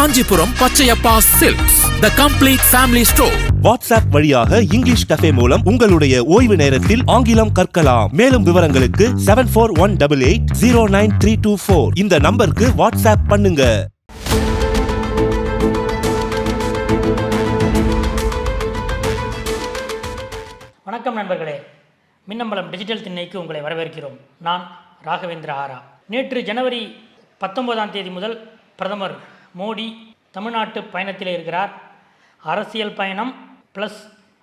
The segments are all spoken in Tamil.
Kanchipuram Pachaiyappa silks the complete family store WhatsApp வழியாக இங்கிலீஷ் கஃபே மூலம் உங்களுடைய ஓய்வு நேரத்தில் ஆங்கிலம் கற்கலாம். மேலும் விவரங்களுக்கு seven four one double eight zero nine three two four இந்த நம்பருக்கு வாட்ஸ்அப் பண்ணுங்க. வணக்கம் நண்பர்களே. மின்னம்பலம் டிஜிட்டல் திண்ணைக்கு உங்களை வரவேற்கிறோம். நான் ராகவேந்திர ஆரா. நேற்று ஜனவரி பத்தொன்பதாம் தேதி முதல் பிரதமர் மோடி தமிழ்நாட்டு பயணத்தில் இருக்கிறார். அரசியல் பயணம் ப்ளஸ்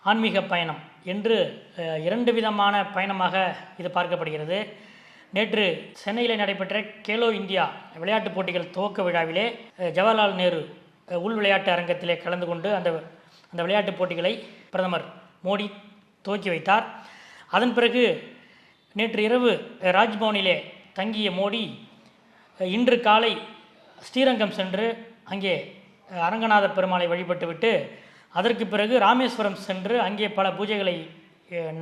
ஆன்மீக பயணம் என்று இரண்டு விதமான பயணமாக இது பார்க்கப்படுகிறது. நேற்று சென்னையில் நடைபெற்ற கேலோ இந்தியா விளையாட்டுப் போட்டிகள் துவக்க விழாவிலே ஜவஹர்லால் நேரு உள் விளையாட்டு அரங்கத்திலே கலந்து கொண்டு அந்த அந்த விளையாட்டுப் போட்டிகளை பிரதமர் மோடி துவக்கி வைத்தார். அதன் பிறகு நேற்று இரவு ராஜ்பவனிலே தங்கிய மோடி இன்று காலை ஸ்ரீரங்கம் சென்று அங்கே அரங்கநாத பெருமாளை வழிபட்டுவிட்டு அதற்கு பிறகு ராமேஸ்வரம் சென்று அங்கே பல பூஜைகளை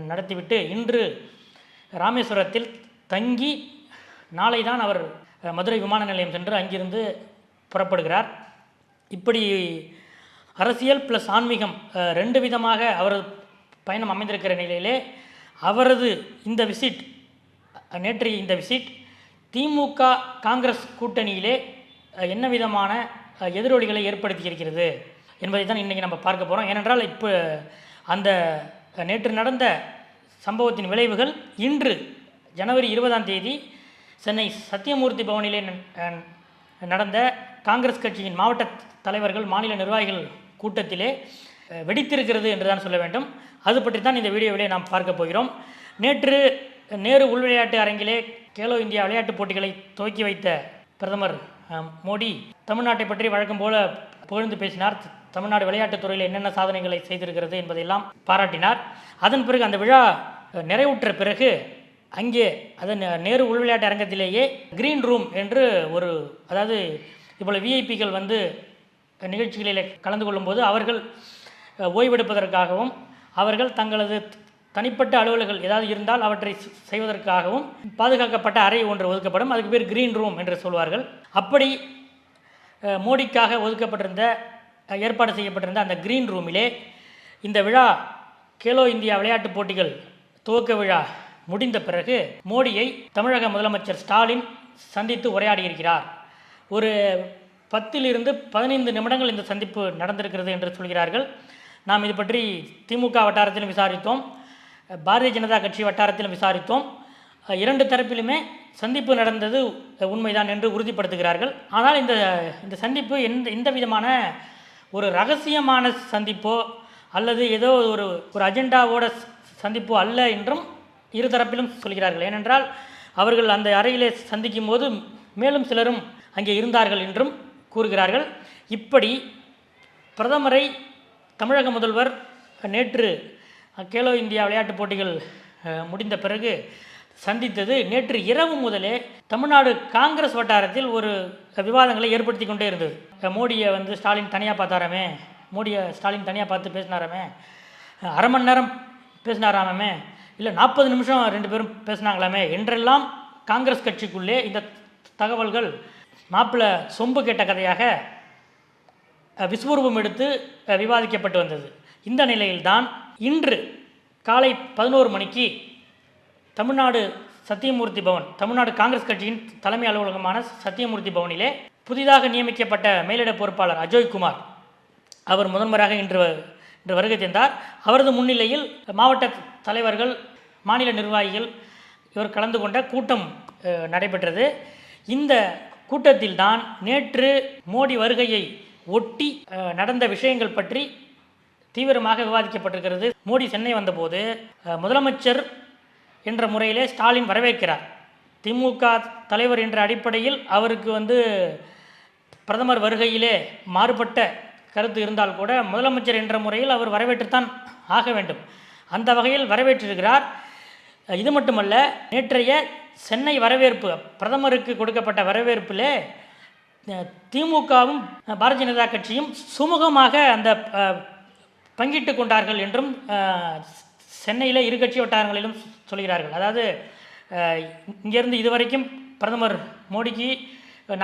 நடத்திவிட்டு இன்று ராமேஸ்வரத்தில் தங்கி நாளை தான் அவர் மதுரை விமான நிலையம் சென்று அங்கிருந்து புறப்படுகிறார். இப்படி அரசியல் ப்ளஸ் ஆன்மீகம் ரெண்டு விதமாக அவரது பயணம் அமைந்திருக்கிற நிலையிலே அவரது இந்த விசிட் நேற்றைய இந்த விசிட் திமுக காங்கிரஸ் கூட்டணியிலே என்ன விதமான எதிரொலிகளை ஏற்படுத்தி இருக்கிறது என்பதை தான் இன்றைக்கி நம்ம பார்க்க போகிறோம் ஏனென்றால் இப்போ அந்த நேற்று நடந்த சம்பவத்தின் விளைவுகள் இன்று ஜனவரி இருபதாம் தேதி சென்னை சத்தியமூர்த்தி பவனிலே ந- நடந்த காங்கிரஸ் கட்சியின் மாவட்ட தலைவர்கள் மாநில நிர்வாகிகள் கூட்டத்திலே வெடித்திருக்கிறது என்று தான் சொல்ல வேண்டும். அது பற்றி தான் இந்த வீடியோவிலே நாம் பார்க்க போகிறோம். நேற்று நேரு உள் விளையாட்டு அரங்கிலே கேலோ இந்தியா விளையாட்டுப் போட்டிகளை துவக்கி வைத்த பிரதமர் மோடி தமிழ்நாட்டை பற்றி வழக்கம் போல புகழ்ந்து பேசினார். தமிழ்நாடு விளையாட்டுத் துறையில் என்னென்ன சாதனைகளை செய்திருக்கிறது என்பதையெல்லாம் பாராட்டினார். அதன் பிறகு அந்த விழா நிறைவுற்ற பிறகு அங்கே அதன் நேரு உள் விளையாட்டு அரங்கத்திலேயே கிரீன் ரூம் என்று ஒரு அதாவது இப்போ விஐபிகள் வந்து நிகழ்ச்சிகளில் கலந்து கொள்ளும்போது அவர்கள் ஓய்வெடுப்பதற்காகவும் அவர்கள் தங்களது தனிப்பட்ட அலுவல்கள் ஏதாவது இருந்தால் அவற்றை செய்வதற்காகவும் பாதுகாக்கப்பட்ட அறை ஒன்று ஒதுக்கப்படும். அதுக்கு பேர் கிரீன் ரூம் என்று சொல்வார்கள். அப்படி மோடிக்காக ஒதுக்கப்பட்டிருந்த ஏற்பாடு செய்யப்பட்டிருந்த அந்த கிரீன் ரூமிலே இந்த விழா கேலோ இந்தியா விளையாட்டுப் போட்டிகள் துவக்க விழா முடிந்த பிறகு மோடியை தமிழக முதலமைச்சர் ஸ்டாலின் சந்தித்து உரையாடியிருக்கிறார். ஒரு பத்திலிருந்து பதினைந்து நிமிடங்கள் இந்த சந்திப்பு நடந்திருக்கிறது என்று சொல்கிறார்கள். நாம் இது பற்றி திமுக வட்டாரத்திலும் விசாரித்தோம். பாரதிய ஜனதா கட்சி வட்டாரத்திலும் விசாரித்தோம். இரண்டு தரப்பிலுமே சந்திப்பு நடந்தது உண்மைதான் என்று உறுதிப்படுத்துகிறார்கள். ஆனால் இந்த இந்த சந்திப்பு எந்த எந்த விதமான ஒரு ரகசியமான சந்திப்போ அல்லது ஏதோ ஒரு ஒரு அஜெண்டாவோட சந்திப்போ அல்ல என்றும் இரு தரப்பிலும் சொல்கிறார்கள். ஏனென்றால் அவர்கள் அந்த அறையிலே சந்திக்கும் போது மேலும் சிலரும் அங்கே இருந்தார்கள் என்றும் கூறுகிறார்கள். இப்படி பிரதமரை தமிழக முதல்வர் நேற்று கேலோ இந்தியா விளையாட்டுப் போட்டிகள் முடிந்த பிறகு சந்தித்தது நேற்று இரவு முதலே தமிழ்நாடு காங்கிரஸ் வட்டாரத்தில் ஒரு விவாதங்களை ஏற்படுத்தி கொண்டே இருந்தது. மோடியை வந்து ஸ்டாலின் தனியாக பார்த்தாராமே மோடியை ஸ்டாலின் தனியாக பார்த்து பேசினாராமே அரை மணி நேரம் பேசினாராமே இல்லை நாற்பது நிமிஷம் ரெண்டு பேரும் பேசினாங்களாமே என்றெல்லாம் காங்கிரஸ் கட்சிக்குள்ளே இந்த தகவல்கள் மாப்பிள்ளை சொம்பு கேட்ட கதையாக விஸ்வரூபம் எடுத்து விவாதிக்கப்பட்டு வந்தது. இந்த நிலையில்தான் இன்று காலை பதினோரு மணிக்கு தமிழ்நாடு சத்தியமூர்த்தி பவன் தமிழ்நாடு காங்கிரஸ் கட்சியின் தலைமை அலுவலகமான சத்தியமூர்த்தி பவனிலே புதிதாக நியமிக்கப்பட்ட மேலிட பொறுப்பாளர் அஜோய் குமார் அவர் முதன்முறையாக இன்று வ- இன்று வருகை தந்தார். அவரது முன்னிலையில் மாவட்ட தலைவர்கள் மாநில நிர்வாகிகள் இவர் கலந்து கொண்ட கூட்டம் நடைபெற்றது. இந்த கூட்டத்தில்தான் நேற்று மோடி வருகையை ஒட்டி நடந்த விஷயங்கள் பற்றி தீவிரமாக விவாதிக்கப்பட்டிருக்கிறது. மோடி சென்னை வந்தபோது முதலமைச்சர் என்ற முறையிலே ஸ்டாலின் வரவேற்கிறார். திமுக தலைவர் என்ற அடிப்படையில் அவருக்கு வந்து பிரதமர் வருகையிலே மாறுபட்ட கருத்து இருந்தால் கூட முதலமைச்சர் என்ற முறையில் அவர் வரவேற்றுத்தான் ஆக வேண்டும். அந்த வகையில் வரவேற்றிருக்கிறார். இது மட்டுமல்ல நேற்றைய சென்னை வரவேற்பு பிரதமருக்கு கொடுக்கப்பட்ட வரவேற்பிலே திமுகவும் பாரதிய ஜனதா கட்சியும் சுமூகமாக அந்த பங்கிட்டு கொண்டார்கள் என்றும் சென்னையில் இரு கட்சி வட்டாரங்களிலும் சொல்கிறார்கள். அதாவது இங்கேருந்து இதுவரைக்கும் பிரதமர் மோடிக்கு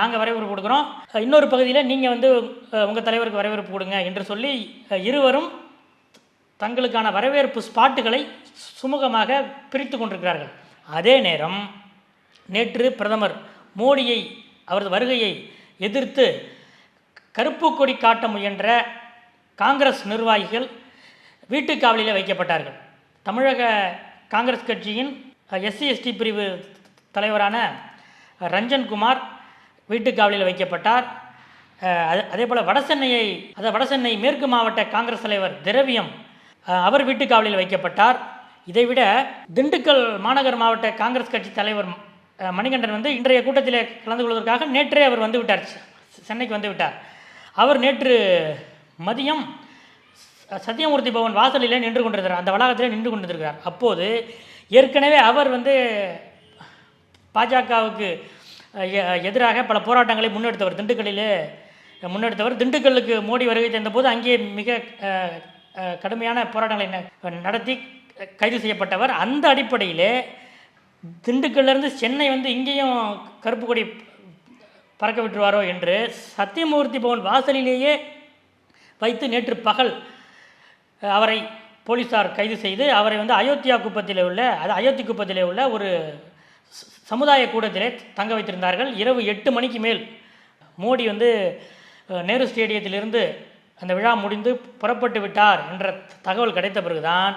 நாங்கள் வரவேற்பு கொடுக்குறோம். இன்னொரு பகுதியில் நீங்கள் வந்து உங்கள் தலைவருக்கு வரவேற்பு கொடுங்க என்று சொல்லி இருவரும் தங்களுக்கான வரவேற்பு ஸ்பாட்டுகளை சுமூகமாக பிரித்து கொண்டிருக்கிறார்கள். அதே நேரம் நேற்று பிரதமர் மோடியை அவரது வருகையை எதிர்த்து கருப்பு கொடி காட்ட முயன்ற காங்கிரஸ் நிர்வாகிகள் வீட்டுக் காவலில் வைக்கப்பட்டார்கள். தமிழக காங்கிரஸ் கட்சியின் எஸ்சி எஸ்டி பிரிவு தலைவரான ரஞ்சன்குமார் குமார் காவலில் வைக்கப்பட்டார். அதே- அதே போல் வடசென்னையை அதாவது வடசென்னை மேற்கு மாவட்ட காங்கிரஸ் தலைவர் திரவியம் அவர் வீட்டுக் காவலில் வைக்கப்பட்டார். இதைவிட திண்டுக்கல் மாநகர் மாவட்ட காங்கிரஸ் கட்சி தலைவர் மணிகண்டன் வந்து இன்றைய கூட்டத்தில் கலந்து கொள்வதற்காக நேற்றே அவர் வந்து விட்டார். சென்னைக்கு வந்து விட்டார். அவர் நேற்று மதியம் சத்தியமூர்த்தி பவன் வாசலிலே நின்று கொண்டிருக்கிறார். அந்த வளாகத்திலே நின்று கொண்டிருக்கிறார். அப்போது ஏற்கனவே அவர் வந்து பாஜகவுக்கு எதிராக பல போராட்டங்களை முன்னெடுத்தவர். திண்டுக்கல்லிலே முன்னெடுத்தவர். திண்டுக்கல்லுக்கு மோடி வருகை தந்தபோது அங்கே மிக கடுமையான போராட்டங்களை ந- நடத்தி கைது செய்யப்பட்டவர். அந்த அடிப்படையில் திண்டுக்கல்லிருந்து சென்னை வந்து இங்கேயும் கருப்பு கொடி பறக்க விட்டுருவாரோ என்று சத்தியமூர்த்தி பவன் வாசலிலேயே வைத்து நேற்று பகல் அவரை போலீஸார் கைது செய்து அவரை வந்து அயோத்தியா குப்பத்திலே உள்ள அது அயோத்தி குப்பத்திலே உள்ள ஒரு சமுதாய கூடத்திலே தங்க வைத்திருந்தார்கள். இரவு எட்டு மணிக்கு மேல் மோடி வந்து நேரு ஸ்டேடியத்திலிருந்து அந்த விழா முடிந்து புறப்பட்டு விட்டார் என்ற தகவல் கிடைத்த பிறகுதான்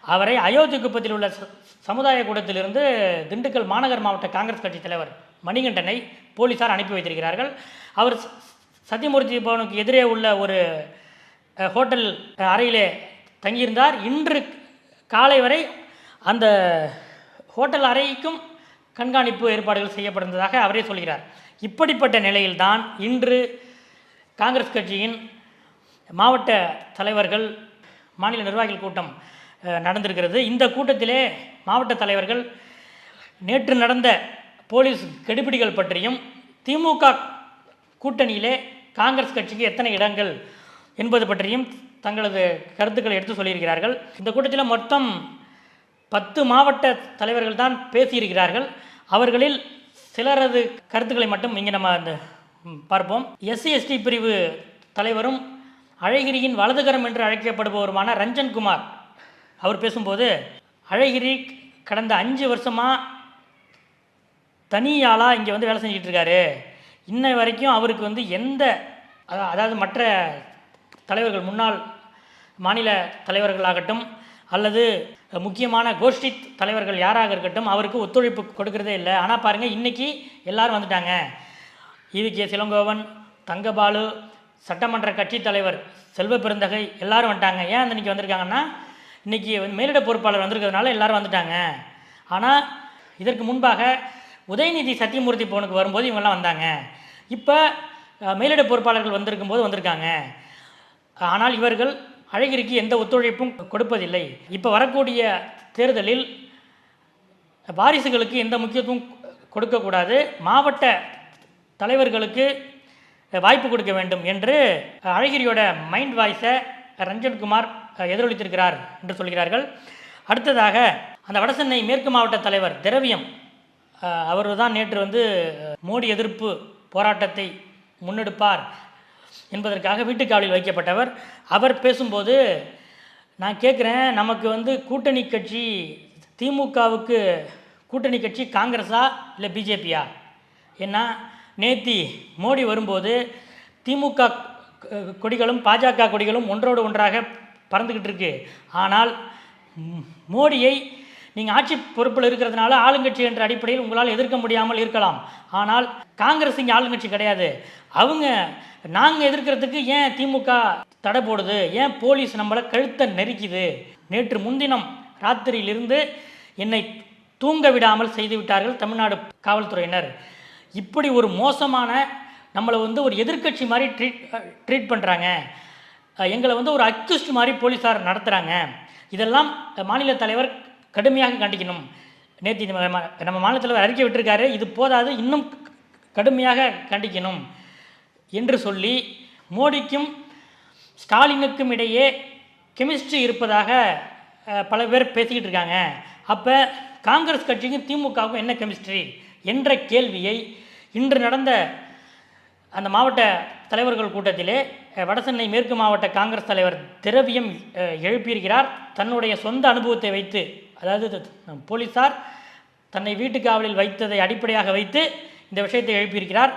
அவரை அயோத்தி குப்பத்தில் உள்ள சமுதாய கூடத்திலிருந்து திண்டுக்கல் மாநகர் மாவட்ட காங்கிரஸ் கட்சி தலைவர் மணிகண்டனை போலீசார் அனுப்பி வைத்திருக்கிறார்கள். அவர் ச- சத்தியமூர்த்தி பவனுக்கு எதிரே உள்ள ஒரு ஹோட்டல் அறையிலே தங்கியிருந்தார். இன்று காலை வரை அந்த ஹோட்டல் அறைக்கும் கண்காணிப்பு ஏற்பாடுகள் செய்யப்பட்டிருந்ததாக அவரே சொல்கிறார். இப்படிப்பட்ட நிலையில்தான் இன்று காங்கிரஸ் கட்சியின் மாவட்ட தலைவர்கள் மாநில நிர்வாகிகள் கூட்டம் நடந்திருக்கிறது. இந்த கூட்டத்திலே மாவட்ட தலைவர்கள் நேற்று நடந்த போலீஸ் கெடுபிடிகள் பற்றியும் திமுக கூட்டணியிலே காங்கிரஸ் கட்சிக்கு எத்தனை இடங்கள் என்பது பற்றியும் தங்களது கருத்துக்களை எடுத்து சொல்லியிருக்கிறார்கள். இந்த கூட்டத்தில் மொத்தம் பத்து மாவட்ட தலைவர்கள் தான் பேசியிருக்கிறார்கள். அவர்களில் சிலரது கருத்துக்களை மட்டும் இங்கே நம்ம அந்த பார்ப்போம். எஸ்சி எஸ்டி பிரிவு தலைவரும் அழகிரியின் வலதுகரம் என்று அழைக்கப்படுபவருமான ரஞ்சன்குமார் அவர் பேசும்போது அழகிரி கடந்த அஞ்சு வருஷமாக தனியாளாக இங்கே வந்து வேலை செஞ்சுட்டு இருக்காரு. இன்ன வரைக்கும் அவருக்கு வந்து எந்த அதா- அதாவது மற்ற தலைவர்கள் முன்னாள் மாநில தலைவர்களாகட்டும் அல்லது முக்கியமான கோஷ்டி தலைவர்கள் யாராக இருக்கட்டும் அவருக்கு ஒத்துழைப்பு கொடுக்கறதே இல்லை. ஆனால் பாருங்கள் இன்றைக்கி எல்லோரும் வந்துட்டாங்க. EV K. சிலங்கோவன் தங்கபாலு சட்டமன்ற கட்சி தலைவர் செல்வ பெருந்தகை எல்லாரும் வந்துட்டாங்க. ஏன் அந்த வந்திருக்காங்கன்னா இன்றைக்கி மேலிட பொறுப்பாளர் வந்திருக்கிறதுனால எல்லோரும் வந்துட்டாங்க. ஆனால் இதற்கு முன்பாக உதயநிதி சத்தியமூர்த்தி போனுக்கு வரும்போது இவங்கெல்லாம் வந்தாங்க. இப்போ மேலிட பொறுப்பாளர்கள் வந்திருக்கும் போது வந்திருக்காங்க. ஆனால் இவர்கள் அழகிரிக்கு எந்த ஒத்துழைப்பும் கொடுப்பதில்லை. இப்போ வரக்கூடிய தேர்தலில் வாரிசுகளுக்கு எந்த முக்கியத்துவம் கொடுக்கக்கூடாது மாவட்ட தலைவர்களுக்கு வாய்ப்பு கொடுக்க வேண்டும் என்று அழகிரியோட மைண்ட் வாய்ஸை ரஞ்சன்குமார் எதிரொலித்திருக்கிறார் என்று சொல்கிறார்கள். அடுத்ததாக அந்த வடசென்னை மேற்கு மாவட்ட தலைவர் திரவியம் அவர் தான் நேற்று வந்து மோடி எதிர்ப்பு போராட்டத்தை முன்னெடுப்பார். என்பதற்காக வீட்டுக்காவலில் வைக்கப்பட்டவர். அவர் பேசும்போது நான் கேட்குறேன் நமக்கு வந்து கூட்டணி கட்சி திமுகவுக்கு கூட்டணி கட்சி காங்கிரஸா இல்லை பிஜேபியா? ஏன்னா நேத்தி மோடி வரும்போது திமுக கொடிகளும் பாஜக கொடிகளும் ஒன்றோடு ஒன்றாக பறந்துக்கிட்டு இருக்கு. ஆனால் மோடியை நீங்கள் ஆட்சி பொறுப்பில் இருக்கிறதுனால ஆளுங்கட்சி என்ற அடிப்படையில் உங்களால் எதிர்க்க முடியாமல் இருக்கலாம். ஆனால் காங்கிரஸ் இங்கே ஆளுங்கட்சி கிடையாது. அவங்க நாங்கள் எதிர்க்கிறதுக்கு ஏன் திமுக தடை போடுது? ஏன் போலீஸ் நம்மளை கழுத்தை நெரிக்குது? நேற்று முன்தினம் ராத்திரியிலிருந்து என்னை தூங்க விடாமல் செய்துவிட்டார்கள் தமிழ்நாடு காவல்துறையினர். இப்படி ஒரு மோசமான நம்மளை வந்து ஒரு எதிர்க்கட்சி மாதிரி ட்ரீட் ட்ரீட் பண்ணுறாங்க எங்களை வந்து ஒரு அக்யூஸ்ட் மாதிரி போலீஸார் நடத்துகிறாங்க இதெல்லாம் மாநில தலைவர் கடுமையாக கண்டிக்கணும். நேற்று நம்ம மாநிலத்தில் மாநில தலைவர் அறிக்கை விட்டுருக்காரு. இது போதாது. இன்னும் கடுமையாக கண்டிக்கணும் என்று சொல்லி மோடிக்கும் ஸ்டாலினுக்கும் இடையே கெமிஸ்ட்ரி இருப்பதாக பல பேர் பேசிக்கிட்டு இருக்காங்க. அப்போ காங்கிரஸ் கட்சிக்கும் திமுகவுக்கும் என்ன கெமிஸ்ட்ரி என்ற கேள்வியை இன்று நடந்த அந்த மாவட்ட தலைவர்கள் கூட்டத்திலே வடசென்னை மேற்கு மாவட்ட காங்கிரஸ் தலைவர் திரவியம் எழுப்பியிருக்கிறார். தன்னுடைய சொந்த அனுபவத்தை வைத்து அதாவது போலீஸார் தன்னை வீட்டு காவலில் வைத்ததை அடிப்படையாக வைத்து இந்த விஷயத்தை எழுப்பியிருக்கிறார்.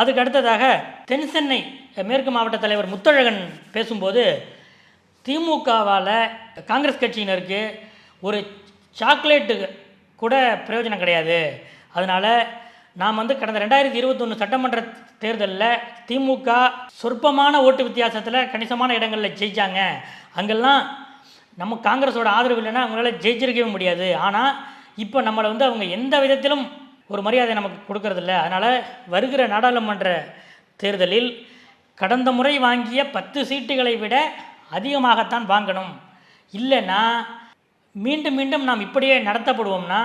அதுக்கு அடுத்ததாக தென் சென்னை மேற்கு மாவட்ட தலைவர் முத்தழகன் பேசும்போது திமுகவால் காங்கிரஸ் கட்சியினருக்கு ஒரு சாக்லேட்டு கூட பிரயோஜனம் கிடையாது. அதனால் நாம் வந்து கடந்த ரெண்டாயிரத்தி இருபத்தொன்று சட்டமன்ற தேர்தலில் திமுக சொற்பமான ஓட்டு வித்தியாசத்தில் கணிசமான இடங்களில் ஜெயித்தாங்க அங்கெல்லாம் நம்ம காங்கிரஸோட ஆதரவு இல்லைன்னா அவங்களால ஜெயிச்சிருக்கவே முடியாது. ஆனால் இப்போ நம்மளை வந்து அவங்க எந்த விதத்திலும் ஒரு மரியாதை நமக்கு கொடுக்கறதில்ல. அதனால் வருகிற நாடாளுமன்ற தேர்தலில் கடந்த முறை வாங்கிய பத்து சீட்டுகளை விட அதிகமாகத்தான் வாங்கணும். இல்லைன்னா மீண்டும் மீண்டும் நாம் இப்படியே நடத்தப்படுவோம்னா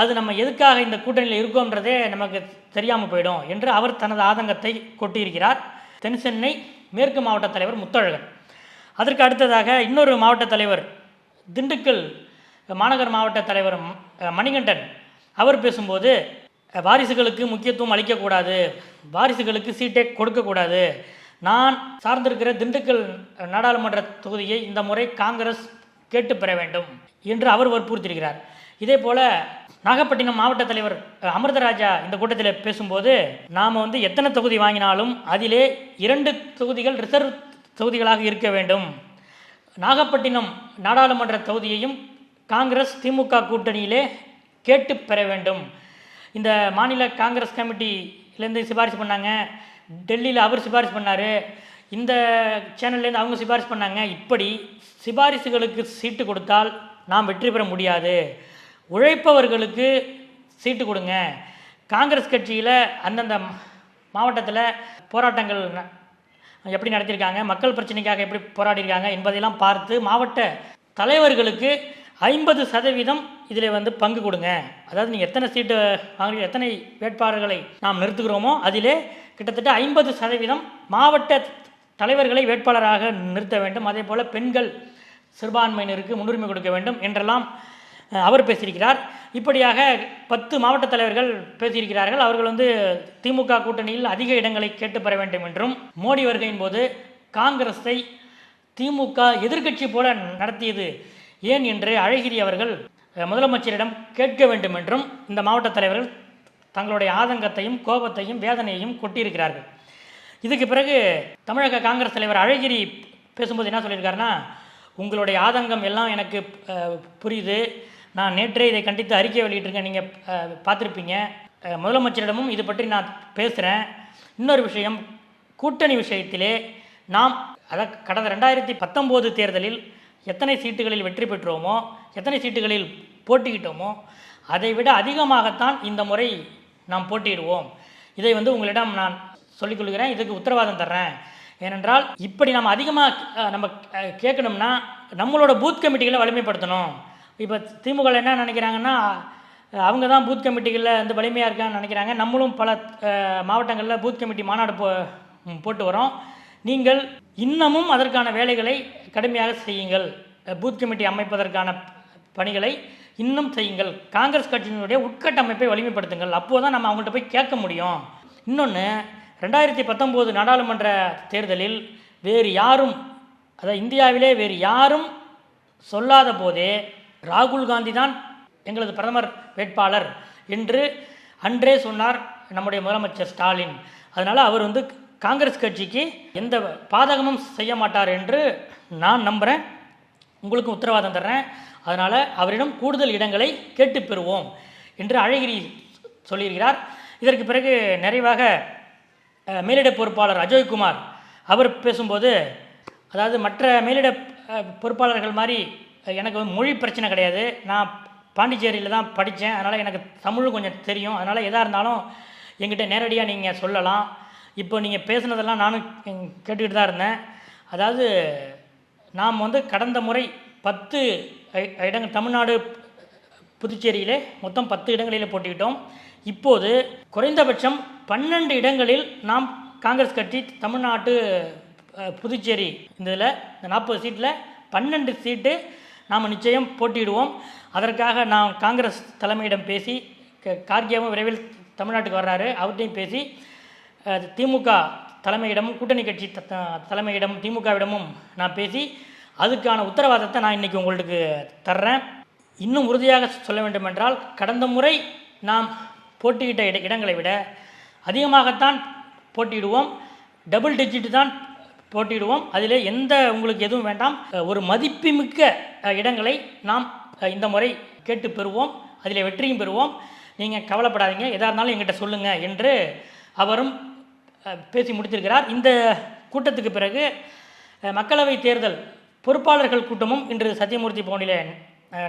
அது நம்ம எதுக்காக இந்த கூட்டணியில் இருக்கோன்றதே நமக்கு தெரியாமல் போயிடும் என்று அவர் தனது ஆதங்கத்தை கொட்டியிருக்கிறார் தென் சென்னை மேற்கு மாவட்ட தலைவர் முத்தழகன். அதற்கு அடுத்ததாக இன்னொரு மாவட்ட தலைவர் திண்டுக்கல் மாநகர் மாவட்ட தலைவர் மணிகண்டன். அவர் பேசும்போது வாரிசுகளுக்கு முக்கியத்துவம் அளிக்கக்கூடாது. வாரிசுகளுக்கு சீட்டை கொடுக்கக்கூடாது. நான் சார்ந்திருக்கிற திண்டுக்கல் நாடாளுமன்ற தொகுதியை இந்த முறை காங்கிரஸ் கேட்டு பெற வேண்டும் என்று அவர் வற்புறுத்தியிருக்கிறார். இதே போல நாகப்பட்டினம் மாவட்ட தலைவர் அமிர்தராஜா இந்த கூட்டத்தில் பேசும்போது நாம் வந்து எத்தனை தொகுதி வாங்கினாலும் அதிலே இரண்டு தொகுதிகள் ரிசர்வ் தொகுதிகளாக இருக்க வேண்டும். நாகப்பட்டினம் நாடாளுமன்ற தொகுதியையும் காங்கிரஸ் திமுக கூட்டணியிலே கேட்டு பெற வேண்டும். இந்த மாநில காங்கிரஸ் கமிட்டிலேருந்து சிபாரிசு பண்ணாங்க. டெல்லியில் அவர் சிபாரிசு பண்ணார். இந்த சேனல்லேருந்து அவங்க சிபாரிசு பண்ணாங்க. இப்படி சிபாரிசுகளுக்கு சீட்டு கொடுத்தால் நாம் வெற்றி பெற முடியாது. உழைப்பவர்களுக்கு சீட்டு கொடுங்க. காங்கிரஸ் கட்சியில் அந்தந்த மாவட்டத்தில் போராட்டங்கள் ந- எப்படி நடத்தியிருக்காங்க மக்கள் பிரச்சனைக்காக எப்படி போராடியிருக்காங்க என்பதையெல்லாம் பார்த்து மாவட்ட தலைவர்களுக்கு ஐம்பது சதவீதம் இதில் வந்து பங்கு கொடுங்க. அதாவது நீங்கள் எத்தனை சீட்டு வாங்குறீங்க எத்தனை வேட்பாளர்களை நாம் நிறுத்துகிறோமோ அதிலே கிட்டத்தட்ட ஐம்பது சதவீதம் மாவட்ட தலைவர்களை வேட்பாளராக நிறுத்த வேண்டும். அதே போல் பெண்கள் சிறுபான்மையினருக்கு முன்னுரிமை கொடுக்க வேண்டும் என்றெல்லாம் அவர் பேசியிருக்கிறார். இப்படியாக பத்து மாவட்ட தலைவர்கள் பேசியிருக்கிறார்கள். அவர்கள் வந்து திமுக கூட்டணியில் அதிக இடங்களை கேட்டு பெற வேண்டும் என்றும் மோடி வருகையின் போது காங்கிரஸை திமுக எதிர்க்கட்சி போல நடத்தியது ஏன் என்று அழகிரி அவர்கள் முதலமைச்சரிடம் கேட்க வேண்டும் என்றும் இந்த மாவட்ட தலைவர்கள் தங்களுடைய ஆதங்கத்தையும் கோபத்தையும் வேதனையையும் கொட்டியிருக்கிறார்கள். இதுக்கு பிறகு தமிழக காங்கிரஸ் தலைவர் அழகிரி பேசும்போது என்ன சொல்லியிருக்காருன்னா உங்களுடைய ஆதங்கம் எல்லாம் எனக்கு புரியுது. நான் நேற்றே இதை கண்டித்து அறிக்கை வெளியிட்டிருக்கேன் நீங்கள் பார்த்துருப்பீங்க. முதலமைச்சரிடமும் இது பற்றி நான் பேசுகிறேன் இன்னொரு விஷயம் கூட்டணி விஷயத்திலே நாம் அத கடந்த ரெண்டாயிரத்தி பத்தொம்போது தேர்தலில் எத்தனை சீட்டுகளில் வெற்றி பெற்றோமோ எத்தனை சீட்டுகளில் போட்டிக்கிட்டோமோ அதை விட அதிகமாகத்தான் இந்த முறை நாம் போட்டியிடுவோம். இதை வந்து உங்களிடம் நான் சொல்லிக் கொள்கிறேன் இதுக்கு உத்தரவாதம் தர்றேன். ஏனென்றால் இப்படி நம்ம அதிகமாக நம்ம கேட்கணும்னா நம்மளோட பூத் கமிட்டிகளை வலிமைப்படுத்தணும். இப்போ திமுக என்ன நினைக்கிறாங்கன்னா அவங்க தான் பூத் கமிட்டிகளில் வந்து வலிமையாக இருக்கான்னு நினைக்கிறாங்க. நம்மளும் பல மாவட்டங்களில் பூத் கமிட்டி மாநாடு போ போட்டு வரோம். நீங்கள் இன்னமும் அதற்கான வேலைகளை கடுமையாக செய்யுங்கள். பூத் கமிட்டி அமைப்பதற்கான பணிகளை இன்னும் செய்யுங்கள். காங்கிரஸ் கட்சியினுடைய உட்கட்டமைப்பை வலிமைப்படுத்துங்கள். அப்போது தான் நம்ம அவங்கள்ட்ட போய் கேட்க முடியும். இன்னொன்று ரெண்டாயிரத்தி பத்தொம்போது நாடாளுமன்ற தேர்தலில் வேறு யாரும் அதாவது இந்தியாவிலே வேறு யாரும் சொல்லாத போதே ராகுல் காந்தி தான் எங்களது பிரதமர் வேட்பாளர் என்று அன்றே சொன்னார் நம்முடைய முதலமைச்சர் ஸ்டாலின். அதனால் அவர் வந்து காங்கிரஸ் கட்சிக்கு எந்த பாதகமும் செய்ய மாட்டார் என்று நான் நம்புகிறேன் உங்களுக்கு உத்தரவாதம் தர்றேன். அதனால் அவரிடம் கூடுதல் இடங்களை கேட்டு பெறுவோம் என்று அழகிரி சொல்லியிருக்கிறார். இதற்கு பிறகு நிறைவாக மேலிட பொறுப்பாளர் அஜய்குமார். அவர் பேசும்போது அதாவது மற்ற மேலிட பொறுப்பாளர்கள் மாதிரி எனக்கு வந்து மொழி பிரச்சனை கிடையாது. நான் பாண்டிச்சேரியில் தான் படித்தேன் அதனால் எனக்கு தமிழும் கொஞ்சம் தெரியும். அதனால் எதாக இருந்தாலும் என்கிட்ட நேரடியாக நீங்கள் சொல்லலாம். இப்போ நீங்கள் பேசுனதெல்லாம் நானும் கேட்டுக்கிட்டு தான் இருந்தேன். அதாவது நாம் வந்து கடந்த முறை பத்து இடங்கள் தமிழ்நாடு புதுச்சேரியிலே மொத்தம் பத்து இடங்களில் போட்டிக்கிட்டோம் இப்போது குறைந்தபட்சம் பன்னெண்டு இடங்களில் நாம் காங்கிரஸ் கட்சி தமிழ்நாட்டு புதுச்சேரி இந்த இதில் இந்த நாற்பது சீட்டில் பன்னெண்டு சீட்டு நாம் நிச்சயம் போட்டியிடுவோம். அதற்காக நான் காங்கிரஸ் தலைமையிடம் பேசி கார்கேவும் விரைவில் தமிழ்நாட்டுக்கு வர்றாரு. அவர்கிட்டையும் பேசி திமுக தலைமையிடமும் கூட்டணி கட்சி த- தலைமையிடம் திமுகவிடமும் நான் பேசி அதுக்கான உத்தரவாதத்தை நான் இன்றைக்கி உங்களுக்கு தர்றேன். இன்னும் உறுதியாக சொல்ல வேண்டுமென்றால் கடந்த முறை நாம் போட்டியிட்ட இட இடங்களை விட அதிகமாகத்தான் போட்டியிடுவோம். டபுள் டிஜிட் தான் போட்டியிடுவோம். அதில் எந்த உங்களுக்கு எதுவும் வேண்டாம். ஒரு மதிப்புமிக்க இடங்களை நாம் இந்த முறை கேட்டு பெறுவோம். அதில் வெற்றியும் பெறுவோம். நீங்கள் கவலைப்படாதீங்க. எதாக இருந்தாலும் எங்கிட்ட சொல்லுங்கள் என்று அவரும் பேசி முடித்திருக்கிறார். இந்த கூட்டத்துக்கு பிறகு மக்களவை தேர்தல் பொறுப்பாளர்கள் கூட்டமும் இன்று சத்தியமூர்த்தி பவனில்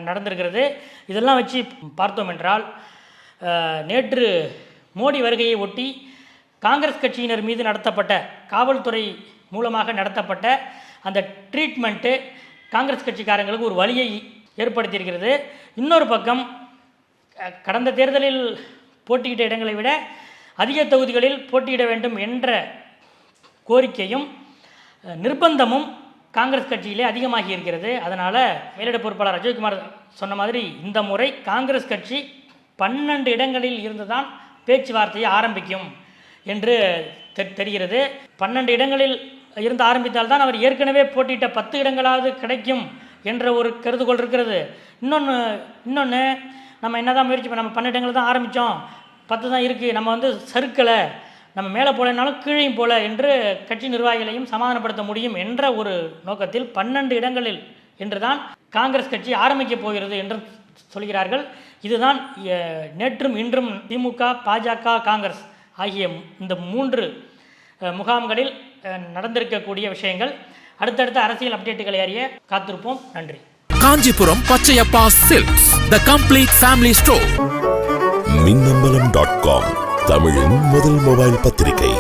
நடந்திருக்கிறது. இதெல்லாம் வச்சு பார்த்தோம் என்றால் நேற்று மோடி வருகையை ஒட்டி காங்கிரஸ் கட்சியினர் மீது நடத்தப்பட்ட காவல்துறை மூலமாக நடத்தப்பட்ட அந்த ட்ரீட்மெண்ட்டு காங்கிரஸ் கட்சிக்காரங்களுக்கு ஒரு வழியை ஏற்படுத்தியிருக்கிறது. இன்னொரு பக்கம் கடந்த தேர்தலில் போட்டியிட்ட இடங்களை விட அதிக தொகுதிகளில் போட்டியிட வேண்டும் என்ற கோரிக்கையும் நிர்பந்தமும் காங்கிரஸ் கட்சியிலே அதிகமாகி இருக்கிறது. அதனால் மேலிட பொறுப்பாளர் அஜய்குமார் சொன்ன மாதிரி இந்த முறை காங்கிரஸ் கட்சி பன்னெண்டு இடங்களில் இருந்து தான் பேச்சுவார்த்தையை ஆரம்பிக்கும் என்று தெ- தெரிகிறது. பன்னெண்டு இடங்களில் இருந்து ஆரம்பித்தால்தான் அவர் ஏற்கனவே போட்டியிட்ட பத்து இடங்களாவது கிடைக்கும் என்ற ஒரு கருதுகோள் இருக்கிறது. இன்னொன்று இன்னொன்று நம்ம என்னதான் முயற்சி நம்ம பன்னெண்டு இடங்கள் தான் ஆரம்பித்தோம் பத்து தான் இருக்குது நம்ம வந்து சறுக்கலை. நம்ம மேலே போகலைனாலும் கீழையும் போல என்று கட்சி நிர்வாகிகளையும் சமாதானப்படுத்த முடியும் என்ற ஒரு நோக்கத்தில் பன்னெண்டு இடங்களில் என்றுதான் காங்கிரஸ் கட்சி ஆரம்பிக்கப் போகிறது என்று சொல்கிறார்கள். இதுதான் நேற்றும் இன்றும் திமுக பாஜக காங்கிரஸ் ஆகிய இந்த மூன்று முகாம்களில் நடந்திருக்கக்கூடிய விஷயங்கள். அடுத்தடுத்த அரசியல் அப்டேட்டுகளை அறிய காத்திருப்போம். நன்றி. Kanchipuram Pachaiyappa silks the complete family store Minnambalam dot com தமிழின் முதல் மொபைல் பத்திரிகை.